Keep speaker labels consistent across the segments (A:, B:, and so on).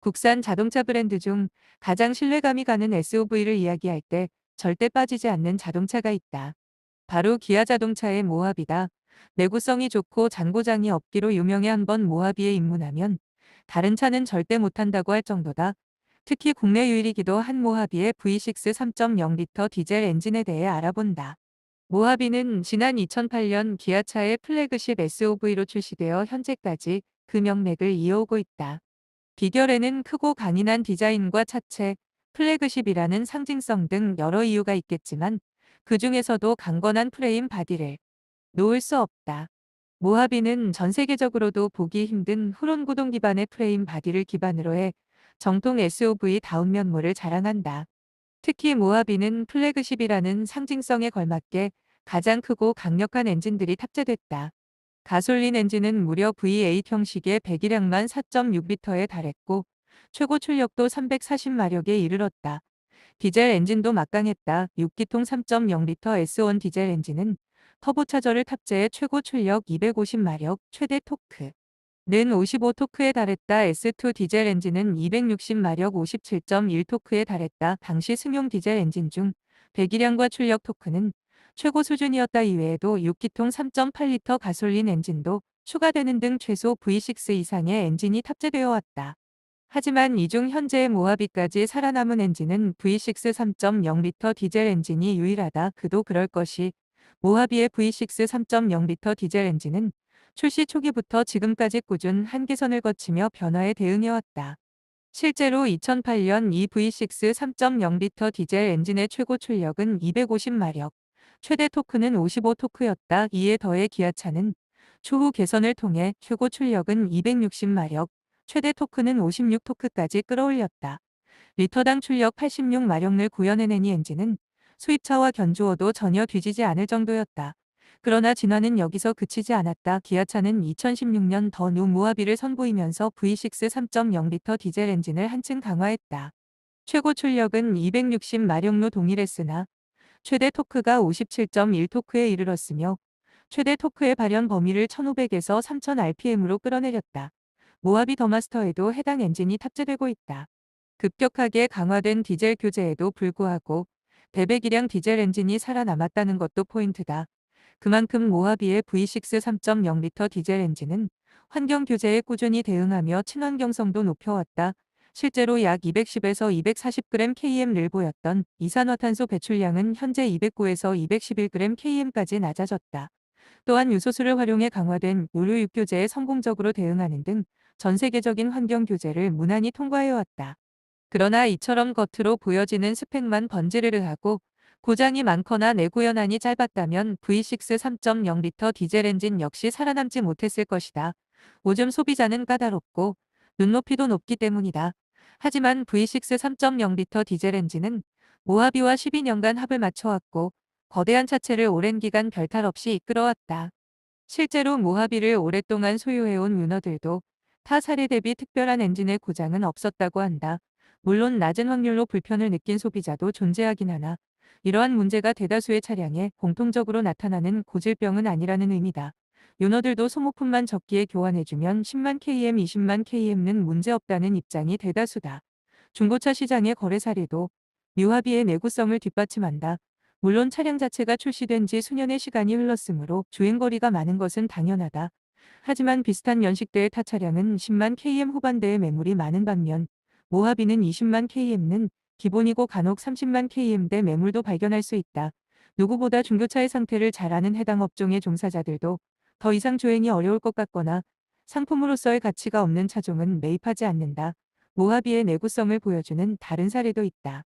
A: 국산 자동차 브랜드 중 가장 신뢰감이 가는 SUV를 이야기할 때 절대 빠지지 않는 자동차가 있다. 바로 기아 자동차의 모하비다. 내구성이 좋고 잔고장이 없기로 유명해 한번 모하비에 입문하면 다른 차는 절대 못한다고 할 정도다. 특히 국내 유일이기도 한 모하비의 V6 3.0L 디젤 엔진에 대해 알아본다. 모하비는 지난 2008년 기아차의 플래그십 SUV로 출시되어 현재까지 그 명맥을 이어오고 있다. 비결에는 크고 강인한 디자인과 차체, 플래그십이라는 상징성 등 여러 이유가 있겠지만 그 중에서도 강건한 프레임 바디를 놓을 수 없다. 모하비는 전 세계적으로도 보기 힘든 후론 구동 기반의 프레임 바디를 기반으로 해 정통 SUV 다운 면모를 자랑한다. 특히 모하비는 플래그십이라는 상징성에 걸맞게 가장 크고 강력한 엔진들이 탑재됐다. 가솔린 엔진은 무려 V8 형식의 배기량만 4.6L에 달했고 최고 출력도 340마력에 이르렀다. 디젤 엔진도 막강했다. 6기통 3.0L S1 디젤 엔진은 터보차저를 탑재해 최고 출력 250마력, 최대 토크 는 55토크에 달했다. S2 디젤 엔진은 260마력 57.1토크에 달했다. 당시 승용 디젤 엔진 중 배기량과 출력 토크는 최고 수준이었다. 이외에도 6기통 3.8L 가솔린 엔진도 추가되는 등 최소 V6 이상의 엔진이 탑재되어 왔다. 하지만 이 중 현재의 모하비까지 살아남은 엔진은 V6 3.0L 디젤 엔진이 유일하다. 그도 그럴 것이 모하비의 V6 3.0L 디젤 엔진은 출시 초기부터 지금까지 꾸준 한계선을 거치며 변화에 대응해왔다. 실제로 2008년 이 V6 3.0L 디젤 엔진의 최고 출력은 250마력, 최대 토크는 55토크였다. 이에 더해 기아차는 추후 개선을 통해 최고 출력은 260마력, 최대 토크는 56토크까지 끌어올렸다. 리터당 출력 86마력을 구현해낸 이 엔진은 수입차와 견주어도 전혀 뒤지지 않을 정도였다. 그러나 진화는 여기서 그치지 않았다. 기아차는 2016년 더 뉴 모하비를 선보이면서 V6 3.0L 디젤 엔진을 한층 강화했다. 최고 출력은 260마력로 동일했으나 최대 토크가 57.1토크에 이르렀으며 최대 토크의 발현 범위를 1500에서 3000rpm으로 끌어내렸다. 모하비 더마스터에도 해당 엔진이 탑재되고 있다. 급격하게 강화된 디젤 교체에도 불구하고 대배기량 디젤 엔진이 살아남았다는 것도 포인트다. 그만큼 모하비의 V6 3.0L 디젤 엔진은 환경 교제에 꾸준히 대응하며 친환경성도 높여왔다. 실제로 약 210에서 240g km를 보였던 이산화탄소 배출량은 현재 209에서 211g km까지 낮아졌다. 또한 유소수를 활용해 강화된 의료 육교제에 성공적으로 대응하는 등 전 세계적인 환경 교제를 무난히 통과해왔다. 그러나 이처럼 겉으로 보여지는 스펙만 번지르르 하고 고장이 많거나 내구 연한이 짧았다면 V6 3.0L 디젤 엔진 역시 살아남지 못했을 것이다. 오즘 소비자는 까다롭고 눈높이도 높기 때문이다. 하지만 V6 3.0L 디젤 엔진은 모하비와 12년간 합을 맞춰왔고 거대한 차체를 오랜 기간 별탈 없이 이끌어왔다. 실제로 모하비를 오랫동안 소유해온 유너들도 타 사례 대비 특별한 엔진의 고장은 없었다고 한다. 물론 낮은 확률로 불편을 느낀 소비자도 존재하긴 하나 이러한 문제가 대다수의 차량에 공통적으로 나타나는 고질병은 아니라는 의미다. 유너들도 소모품만 적기에 교환해주면 10만 km, 20만 km는 문제없다는 입장이 대다수다. 중고차 시장의 거래 사례도 묘하비의 내구성을 뒷받침한다. 물론 차량 자체가 출시된 지 수년의 시간이 흘렀으므로 주행거리가 많은 것은 당연하다. 하지만 비슷한 연식대의 타 차량은 10만 km 후반대의 매물이 많은 반면 모하비는 20만 km는 기본이고 간혹 30만 km대 매물도 발견할 수 있다. 누구보다 중고차의 상태를 잘 아는 해당 업종의 종사자들도 더 이상 주행이 어려울 것 같거나 상품으로서의 가치가 없는 차종은 매입하지 않는다. 모하비의 내구성을 보여주는 다른 사례도 있다.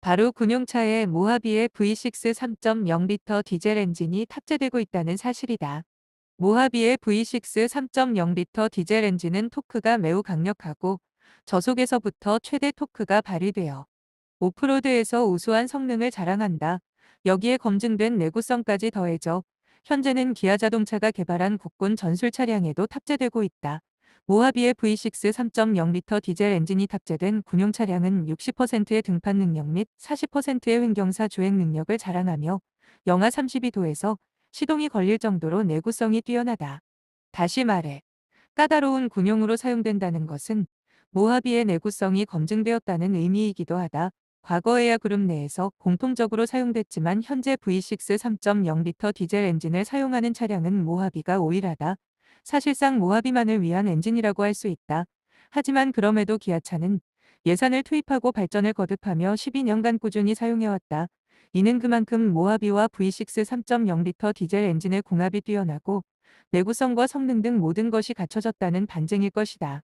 A: 바로 군용차에 모하비의 V6 3.0L 디젤 엔진이 탑재되고 있다는 사실이다. 모하비의 V6 3.0L 디젤 엔진은 토크가 매우 강력하고 저속에서부터 최대 토크가 발휘되어 오프로드에서 우수한 성능을 자랑한다. 여기에 검증된 내구성까지 더해져 현재는 기아 자동차가 개발한 국군 전술 차량에도 탑재되고 있다. 모하비의 V6 3.0L 디젤 엔진이 탑재된 군용 차량은 60%의 등판 능력 및 40%의 횡경사 주행 능력을 자랑하며 영하 32도에서 시동이 걸릴 정도로 내구성이 뛰어나다. 다시 말해 까다로운 군용으로 사용된다는 것은 모하비의 내구성이 검증되었다는 의미이기도 하다. 과거 에야 그룹 내에서 공통적으로 사용됐지만 현재 V6 3.0리터 디젤 엔진을 사용하는 차량은 모하비가 오일하다. 사실상 모하비만을 위한 엔진이라고 할 수 있다. 하지만 그럼에도 기아차는 예산을 투입하고 발전을 거듭하며 12년간 꾸준히 사용해왔다. 이는 그만큼 모하비와 V6 3.0리터 디젤 엔진의 궁합이 뛰어나고 내구성과 성능 등 모든 것이 갖춰졌다는 반증일 것이다.